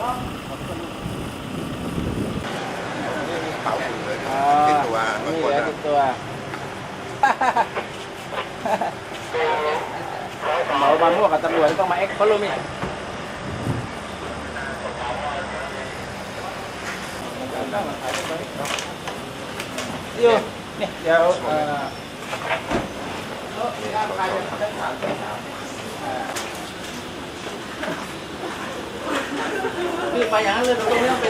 เป่าอยู่เลยติดตัวบางคนติดตัวเหมอบางพวกกับตำรวจต้องมาเอ็กซ์พลูมิอยู่นี่เดี๋ยวเอ่อ ไปอย่างนั้นเลยตรงนี้เป็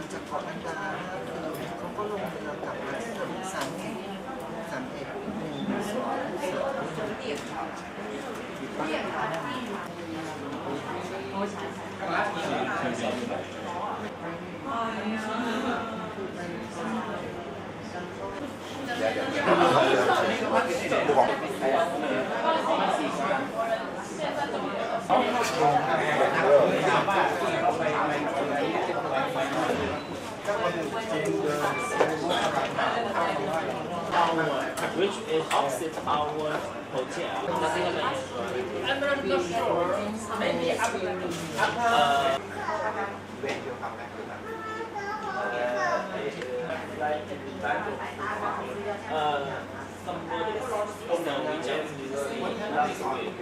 นจากเกาะลันดาเขาก็ลงเรือกลับมาที่สามเอกสามเอกหนึ่งสอง สามผู้กอง which is opposite our hotel. I'm not sure. Maybe after. 呃呃，somebody from the region last week.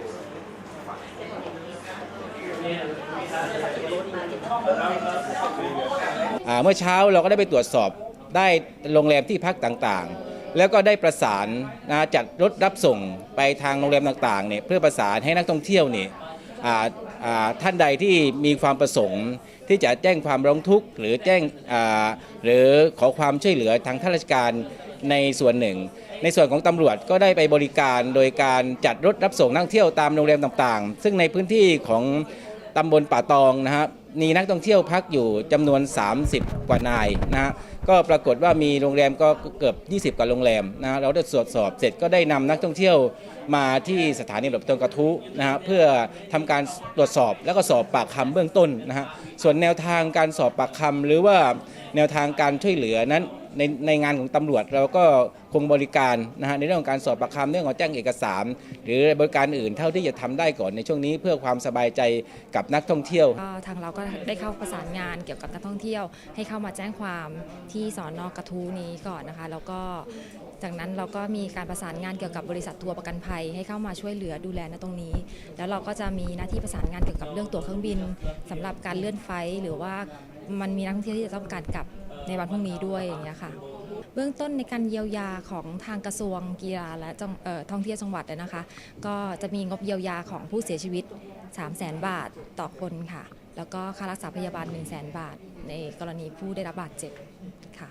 อ่าเมื่อเช้าเราก็ได้ไปตรวจสอบได้โรงแรมที่พักต่างๆ แล้วก็ได้ประสานนะจัดรถรับส่งไปทางโรงแรมต่างๆเนี่ยเพื่อประสานให้นักท่องเที่ยวเนี่ยท่านใดที่มีความประสงค์ที่จะแจ้งความร้องทุกข์หรือแจ้งหรือขอความช่วยเหลือทางข้าราชการในส่วนหนึ่ง ในส่วนของตำรวจก็ได้ไปบริการโดยการจัดรถรับส่งนักท่องเที่ยวตามโรงแรมต่างๆ ซึ่งในพื้นที่ของตำบลป่าตองนะครับ มีนักท่องเที่ยวพักอยู่จำนวน 30 กว่านายนะฮะก็ปรากฏว่ามีโรงแรมก็เกือบ 20 กว่าโรงแรมนะฮะเราได้ตรวจสอบเสร็จก็ได้นำนักท่องเที่ยวมาที่สถานีตำรวจตงกระทุนะฮะเพื่อทำการตรวจสอบแล้วก็สอบปากคำเบื้องต้นนะฮะส่วนแนวทางการสอบปากคำหรือว่าแนวทางการช่วยเหลือนั้น ในในงานของตำรวจ เราก็คงบริการนะฮะในเรื่องของการสอบปากคำเรื่องของแจ้งเอกสาร หรือบริการอื่นเท่าที่จะทำได้ก่อนในช่วงนี้ เพื่อความสบายใจกับนักท่องเที่ยวทางเราก็ได้เข้าประสานงานเกี่ยวกับนักท่องเที่ยว ให้เข้ามาแจ้งความที่สอนอกระทู้นี้ก่อนนะคะ แล้วก็จากนั้นเราก็มีการประสานงานเกี่ยวกับบริษัททัวร์ประกันภัย ให้เข้ามาช่วยเหลือดูแลณตรงนี้ แล้วเราก็จะมีหน้าที่ประสานงานเกี่ยวกับเรื่องตั๋วเครื่องบินสำหรับการเลื่อนไฟล์หรือว่ามันมีนักท่องเที่ยวที่จะต้องการกลับ ในวันพรุ่งนี้ด้วยอย่างเงี้ยค่ะ เบื้องต้นในการเยียวยาของทางกระทรวงกีฬาและท่องเที่ยวจังหวัดนะคะ ก็จะมีงบเยียวยาของผู้เสียชีวิต 3 0 0แสนบาทต่อคนค่ะ แล้วก็ค่ารักษาพยาบาล 1 0 0 0 0แสนบาท ในกรณีผู้ได้รับบาดเจ็บค่ะ